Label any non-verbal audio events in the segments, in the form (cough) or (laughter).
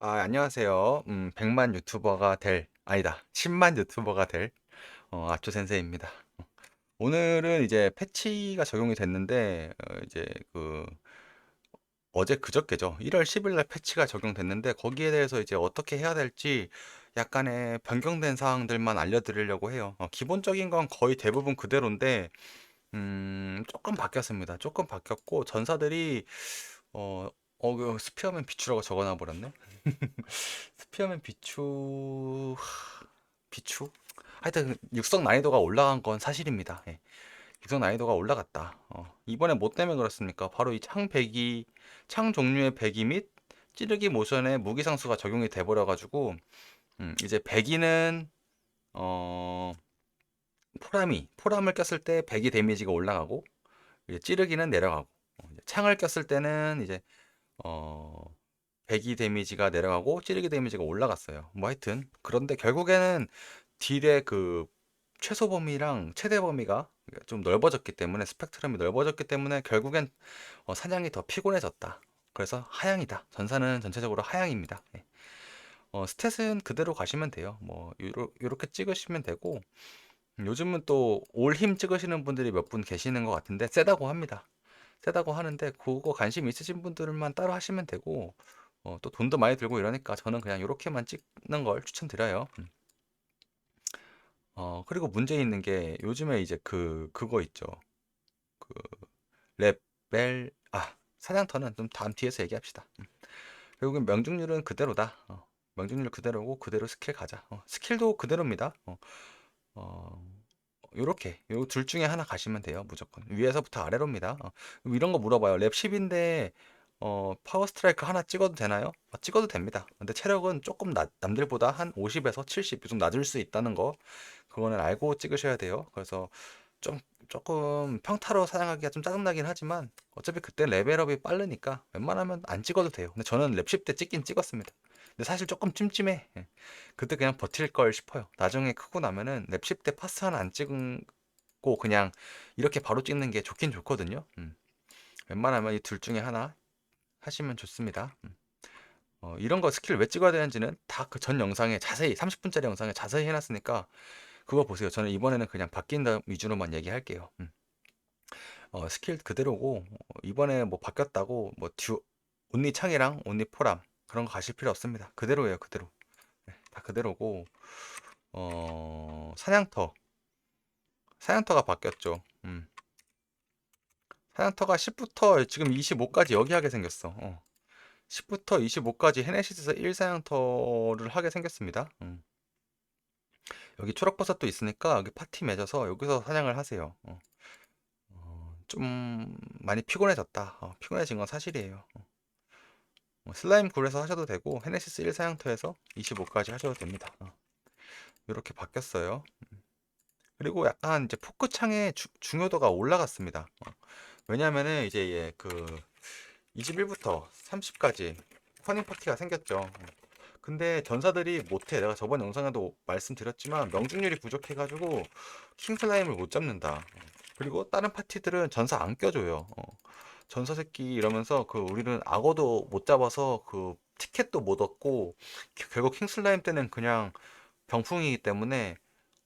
아 안녕하세요. 음 100만 유튜버가 될 아니다. 10만 유튜버가 될 어 아초 센세이입니다. 어 오늘은 이제 패치가 적용이 됐는데 어 이제 그 어제 그저께죠. 1월 10일 날 패치가 적용됐는데 거기에 대해서 이제 어떻게 해야 될지 약간의 변경된 사항들만 알려드리려고 해요. 어 기본적인 건 거의 대부분 그대로인데 음 쪼끔 바뀌었습니다. 조금 바뀌었고 전사들이 어 어 그 스피어맨 비추라고 적어 놔 버렸네. (laughs) 스피어맨 비추 비추? 하여튼 육성 난이도가 올라간 건 사실입니다. 예. 육성 난이도가 올라갔다. 어, 이번에 뭐 때문에 그렇습니까? 바로 이 창 배기, 창 종류의 배기 및 찌르기 모션에 무기 상수가 적용이 돼 버려 가지고 음, 이제 배기는 어 포람이 포람을 꼈을 때 배기 데미지가 올라가고 찌르기는 내려가고 어, 창을 꼈을 때는 이제 어 배기 데미지가 내려가고 찌르기 데미지가 올라갔어요. 뭐 하여튼 그런데 결국에는 딜의 그 최소 범위랑 최대 범위가 좀 넓어졌기 때문에 스펙트럼이 넓어졌기 때문에 결국엔 어, 사냥이 더 피곤해졌다. 그래서 하향이다. 전사는 전체적으로 하향입니다. 예. 어, 스탯은 그대로 가시면 돼요. 뭐 요러, 요렇게 찍으시면 되고 음, 요즘은 또 올 힘 찍으시는 분들이 몇 분 계시는 것 같은데 세다고 합니다. 세다고 하는데 그거 관심 있으신 분들만 따로 하시면 되고 어, 또 돈도 많이 들고 이러니까 저는 그냥 이렇게만 찍는 걸 추천드려요. 음. 어, 그리고 문제 있는 게 요즘에 이제 그 그거 있죠. 그 레벨 아 사냥터는 좀 다음 뒤에서 얘기합시다. 음. 결국엔 명중률은 그대로다. 어, 명중률 그대로고 그대로 스킬 가자. 어, 스킬도 그대로입니다. 어, 어, 요렇게 요 둘 중에 하나 가시면 돼요. 무조건 위에서부터 아래로입니다. 어, 이런 거 물어봐요. 랩 10인데 어, 파워 스트라이크 하나 찍어도 되나요? 어, 찍어도 됩니다. 근데 체력은 조금 낮, 남들보다 한 50에서 70 좀 낮을 수 있다는 거 그거는 알고 찍으셔야 돼요. 그래서 좀 조금 평타로 사냥하기가 좀 짜증나긴 하지만 어차피 그때 레벨업이 빠르니까 웬만하면 안 찍어도 돼요. 근데 저는 랩 10때 찍긴 찍었습니다. 근데 사실 조금 찜찜해. 예. 그때 그냥 버틸 걸 싶어요. 나중에 크고 나면은 랩 10때 파스 하나 안 찍고 그냥 이렇게 바로 찍는 게 좋긴 좋거든요. 음. 웬만하면 이 둘 중에 하나 하시면 좋습니다. 음. 어, 이런 거 스킬 왜 찍어야 되는지는 다 그 전 영상에 자세히 30분짜리 영상에 자세히 해놨으니까 그거 보세요. 저는 이번에는 그냥 바뀐 다음 위주로만 얘기할게요. 음. 어, 스킬 그대로고 어, 이번에 뭐 바뀌었다고 뭐 듀, 온리 창이랑 온리 포람 그런 거 가실 필요 없습니다. 그대로예요, 그대로. 네, 다 그대로고 어, 사냥터 사냥터가 바뀌었죠. 음. 사냥터가 10부터 지금 25까지 여기 하게 생겼어. 어. 10부터 25까지 헤네시스에서 1사냥터를 하게 생겼습니다. 음. 여기 초록버섯도 있으니까 여기 파티 맺어서 여기서 사냥을 하세요. 어. 어, 좀 많이 피곤해졌다. 어, 피곤해진 건 사실이에요. 어. 뭐 슬라임 굴에서 하셔도 되고 헤네시스 1사냥터에서 25까지 하셔도 됩니다. 이렇게 바뀌었어요. 음. 그리고 약간 이제 포크 창의 주- 중요도가 올라갔습니다. 어. 왜냐면은 이제 예, 그 21부터 30까지 커닝 파티가 생겼죠. 어. 근데 전사들이 못해. 내가 저번 영상에도 말씀드렸지만 명중률이 부족해가지고 킹슬라임을 못 잡는다. 어. 그리고 다른 파티들은 전사 안 껴줘요. 어. 전사 새끼 이러면서 그 우리는 악어도 못 잡아서 그 티켓도 못 얻고 결국 킹슬라임 때는 그냥 병풍이기 때문에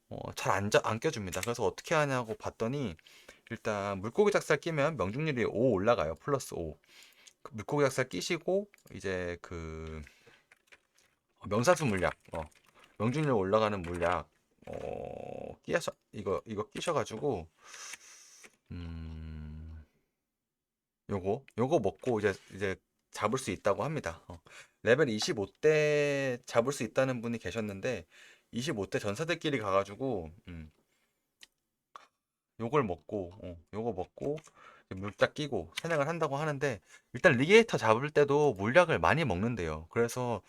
어, 잘안 안 껴줍니다. 그래서 어떻게 하냐고 봤더니 일단 물고기 작살 끼면 명중률이 5 올라가요. 플러스 5. 그 물고기 작살 끼시고 이제 그 어, 명사수 물약, 어, 명중률 올라가는 물약 어, 끼셔 이거 이거 끼셔가지고 음 요거 요거 먹고 이제 이제 잡을 수 있다고 합니다. 어, 레벨 25대 잡을 수 있다는 분이 계셨는데 25대 전사들끼리 가가지고 음, 요걸 먹고 어, 요거 먹고 물약 끼고 사냥을 한다고 하는데 일단 리게이터 잡을 때도 물약을 많이 먹는데요. 그래서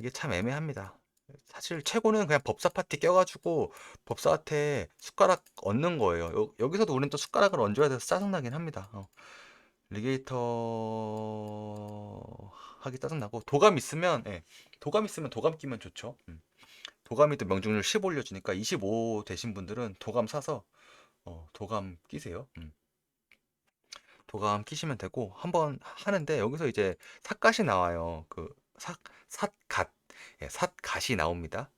이게 참 애매합니다. 사실 최고는 그냥 법사 파티 껴가지고 법사한테 숟가락 얹는 거예요. 여, 여기서도 우리는 또 숟가락을 얹어야 돼서 짜증나긴 합니다. 어. 리게이터 하기 짜증나고 도감 있으면 예, 도감 있으면 도감 끼면 좋죠. 음. 도감이 또 명중률 10 올려주니까 25 되신 분들은 도감 사서 어, 도감 끼세요. 음. 도감 끼시면 되고 한번 하는데 여기서 이제 삿갓이 나와요. 그 삿, 삿갓, 예, 삿갓이 나옵니다.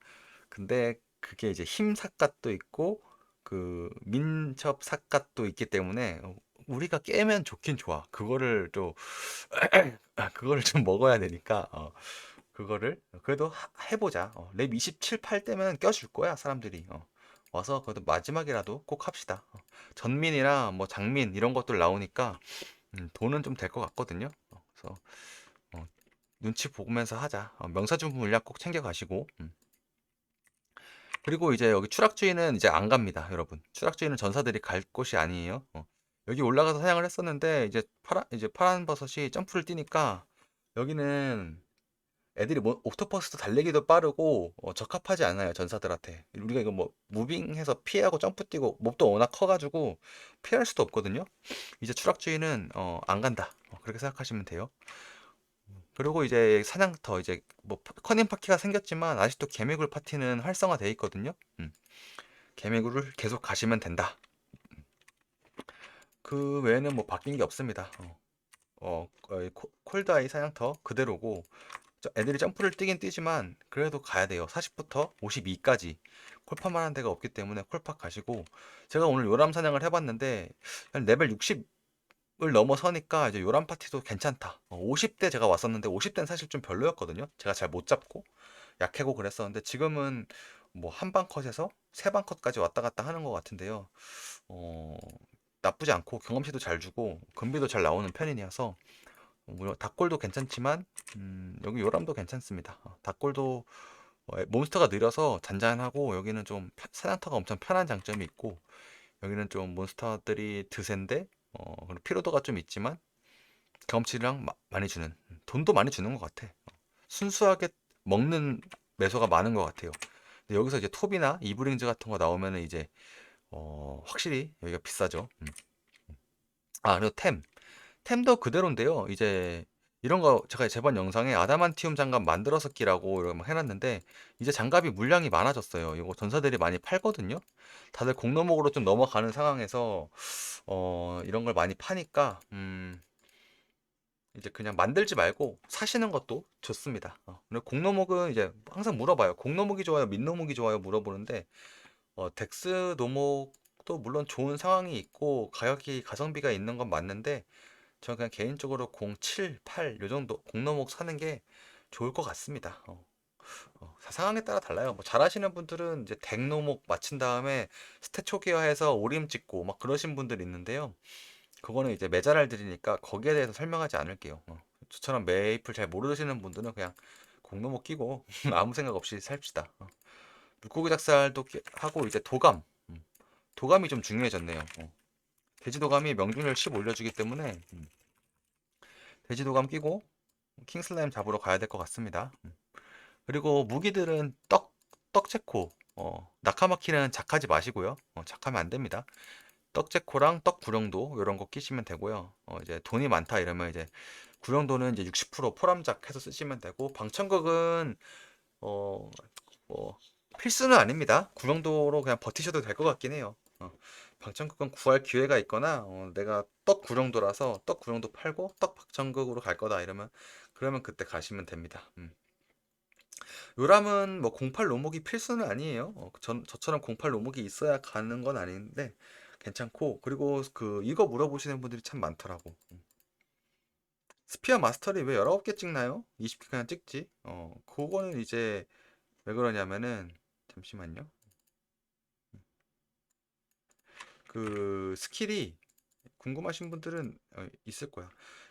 근데 그게 이제 힘 삿갓도 있고 그 민첩 삿갓도 있기 때문에 어, 우리가 깨면 좋긴 좋아. 그거를 또 (clears throat) 그거를 좀 먹어야 되니까 어, 그거를 그래도 하- 해보자. 어, 랩 27, 8 때면 껴줄 거야 사람들이. 어. 와서 그래도 마지막이라도 꼭 합시다. 어. 전민이랑 뭐 장민 이런 것들 나오니까 음, 돈은 좀 될 것 같거든요. 어, 그래서 어, 눈치 보면서 하자. 어, 명사준 물약 꼭 챙겨 가시고. 음. 그리고 이제 여기 추락주의는 이제 안 갑니다, 여러분. 추락주의는 전사들이 갈 곳이 아니에요. 어. 여기 올라가서 사냥을 했었는데 이제 파란 이제 파란 버섯이 점프를 뛰니까 여기는 애들이 뭐 옥토퍼스도 달리기도 빠르고 어, 적합하지 않아요 전사들한테. 우리가 이거 뭐 무빙해서 피하고 점프 뛰고 몹도 워낙 커가지고 피할 수도 없거든요. 이제 추락주의는 어, 안 간다. 어, 그렇게 생각하시면 돼요. 그리고 이제 사냥터 이제 뭐 커닝 파티가 생겼지만 아직도 개미굴 파티는 활성화돼 있거든요. 음. 개미굴을 계속 가시면 된다 그 외에는 뭐 바뀐 게 없습니다 어, 어, 어, 코- 콜드아이 사냥터 그대로고 저- 애들이 점프를 뛰긴 뛰지만 그래도 가야 돼요. 40부터 52까지 콜파만 한 데가 없기 때문에 콜파 가시고 제가 오늘 요람 사냥을 해봤는데 한 레벨 60을 넘어서니까 이제 요람 파티도 괜찮다. 50대 제가 왔었는데 50대는 사실 좀 별로였거든요. 제가 잘 못 잡고 약해고 그랬었는데 지금은 뭐 한 방 컷에서 세 방 컷까지 왔다 갔다 하는 것 같은데요. 어, 나쁘지 않고 경험치도 잘 주고 금비도 잘 나오는 편이라서 물론 닭골도 괜찮지만 음, 여기 요람도 괜찮습니다. 어, 닭골도 어, 몬스터가 느려서 잔잔하고 여기는 좀 편- 사냥터가 엄청 편한 장점이 있고 여기는 좀 몬스터들이 드센데 어, 그리고 피로도가 좀 있지만 경험치랑 마- 많이 주는 음, 돈도 많이 주는 것 같아. 어, 순수하게 먹는 매소가 많은 것 같아요. 근데 여기서 이제 톱이나 이브링즈 같은 거 나오면은 이제 어, 확실히 여기가 비싸죠. 음. 아 그리고 템. 템도 그대로인데요. 이제 이런 거 제가 저번 영상에 아다만티움 장갑 만들어서 끼라고 이렇게 막 해놨는데 이제 장갑이 물량이 많아졌어요. 이거 전사들이 많이 팔거든요. 다들 공로목으로 좀 넘어가는 상황에서 어, 이런 걸 많이 파니까 음, 이제 그냥 만들지 말고 사시는 것도 좋습니다. 어, 그리고 공로목은 이제 항상 물어봐요. 공로목이 좋아요, 민노목이 좋아요 물어보는데 어, 덱스 노목도 물론 좋은 상황이 있고 가격이 가성비가 있는 건 맞는데 저는 그냥 개인적으로 0, 7, 8 요 정도 공로목 사는 게 좋을 것 같습니다. 어, 어, 상황에 따라 달라요. 뭐 잘하시는 분들은 이제 덱노목 맞춘 다음에 스탯 초기화해서 오림 찍고 막 그러신 분들 있는데요. 그거는 이제 매자랄 들이니까 거기에 대해서 설명하지 않을게요. 어, 저처럼 메이플 잘 모르시는 분들은 그냥 공로목 끼고 (laughs) 아무 생각 없이 삽시다. 어. 물고기 작살도 끼- 하고 이제 도감. 음, 도감이 좀 중요해졌네요. 어. 돼지 도감이 명중률 10 올려주기 때문에 음, 돼지 도감 끼고 킹슬라임 잡으러 가야 될 것 같습니다. 음. 그리고 무기들은 떡, 떡체코, 어, 나카마키는 작하지 마시고요. 어, 작하면 안 됩니다. 떡체코랑 떡구령도 이런 거 끼시면 되고요. 어, 이제 돈이 많다 이러면 이제 구령도는 이제 60% 포람작 해서 쓰시면 되고 방천극은 어, 뭐 필수는 아닙니다. 구령도로 그냥 버티셔도 될 것 같긴 해요. 어, 방천극은 구할 기회가 있거나 어, 내가 떡 구령도라서 떡 구령도 팔고 떡 방천극으로 갈 거다 이러면 그러면 그때 가시면 됩니다. 음. 요람은 뭐 08 로목이 필수는 아니에요. 어, 전, 저처럼 08 로목이 있어야 가는 건 아닌데 괜찮고 그리고 그 이거 물어보시는 분들이 참 많더라고. 음. 스피어 마스터리 왜 19개 찍나요? 20개 그냥 찍지. 어, 그거는 이제 왜 그러냐면은 잠시만요. 그 스킬이 궁금하신 분들은 어, 있을 거야.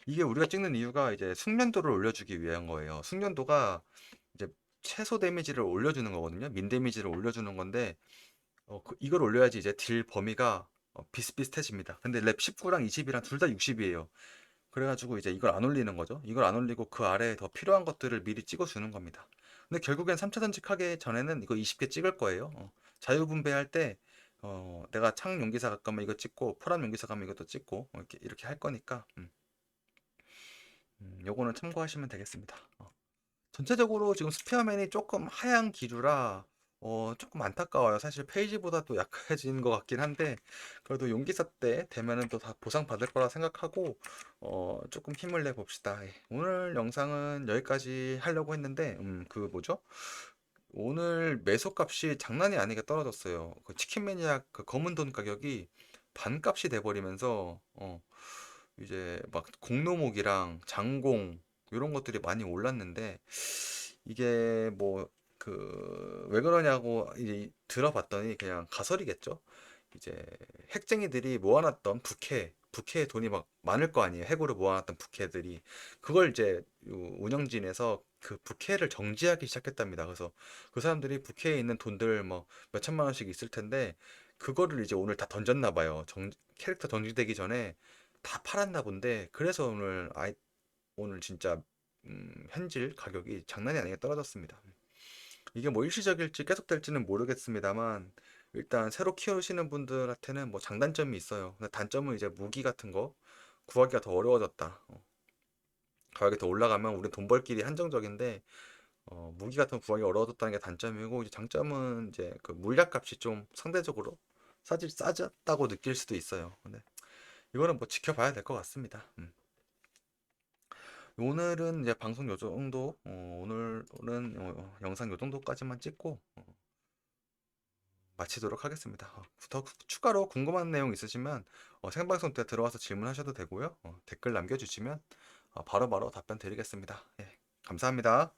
이게 우리가 찍는 이유가 이제 숙련도를 올려주기 위한 거예요. 숙련도가 이제 최소 데미지를 올려주는 거거든요. 민 데미지를 올려주는 건데 어, 그- 이걸 올려야지 이제 딜 범위가 어, 비슷비슷해집니다. 근데 랩 19랑 20이랑 둘 다 60이에요. 그래가지고 이제 이걸 안 올리는 거죠. 이걸 안 올리고 그 아래에 더 필요한 것들을 미리 찍어주는 겁니다. 근데 결국엔 3차 전직하기 전에는 이거 20개 찍을 거예요. 어, 자유분배할 때 어, 내가 창 용기사 가까면 이거 찍고 포란 용기사 가면 이것도 찍고 어, 이렇게 이렇게 할 거니까 음. 음, 요거는 참고하시면 되겠습니다. 어. 전체적으로 지금 스페어맨이 조금 하향 기류라 어 조금 안타까워요. 사실 페이지보다도 약해진 것 같긴 한데 그래도 용기사 때 되면은 또 다 보상받을 거라 생각하고 어 조금 힘을 내 봅시다. 예. 오늘 영상은 여기까지 하려고 했는데 음 그 뭐죠? 오늘 매소값이 장난이 아니게 떨어졌어요. 그 치킨 매니악 그 검은 돈 가격이 반값이 돼 버리면서 어 이제 막 공노목이랑 장공 이런 것들이 많이 올랐는데 이게 뭐 그 왜 그러냐고 이제 들어봤더니 그냥 가설이겠죠. 이제 핵쟁이들이 모아놨던 부캐, 부캐에 돈이 막 많을 거 아니에요. 핵으로 모아놨던 부캐들이 그걸 이제 요 운영진에서 그 부캐를 정지하기 시작했답니다. 그래서 그 사람들이 부캐에 있는 돈들 뭐 몇 천만 원씩 있을 텐데 그거를 이제 오늘 다 던졌나 봐요. 정, 캐릭터 정지되기 전에 다 팔았나 본데 그래서 오늘 아이 오늘 진짜 음, 현질 가격이 장난이 아니게 떨어졌습니다. 이게 뭐 일시적일지 계속될지는 모르겠습니다만 일단 새로 키우시는 분들한테는 뭐 장단점이 있어요. 근데 단점은 이제 무기 같은 거 구하기가 더 어려워졌다. 어, 가격이 더 올라가면 우리 돈 벌 길이 한정적인데 어, 무기 같은 거 구하기 어려워졌다는 게 단점이고 이제 장점은 이제 그 물약 값이 좀 상대적으로 싸질 싸졌다고 느낄 수도 있어요. 근데 이거는 뭐 지켜봐야 될 것 같습니다. 음. 오늘은 이제 방송 요 정도, 어, 오늘은 어, 영상 요 정도까지만 찍고 어, 마치도록 하겠습니다. 어, 더 추가로 궁금한 내용 있으시면 어, 생방송 때 들어와서 질문하셔도 되고요. 어, 댓글 남겨주시면 어, 바로바로 답변 드리겠습니다. 예, 감사합니다.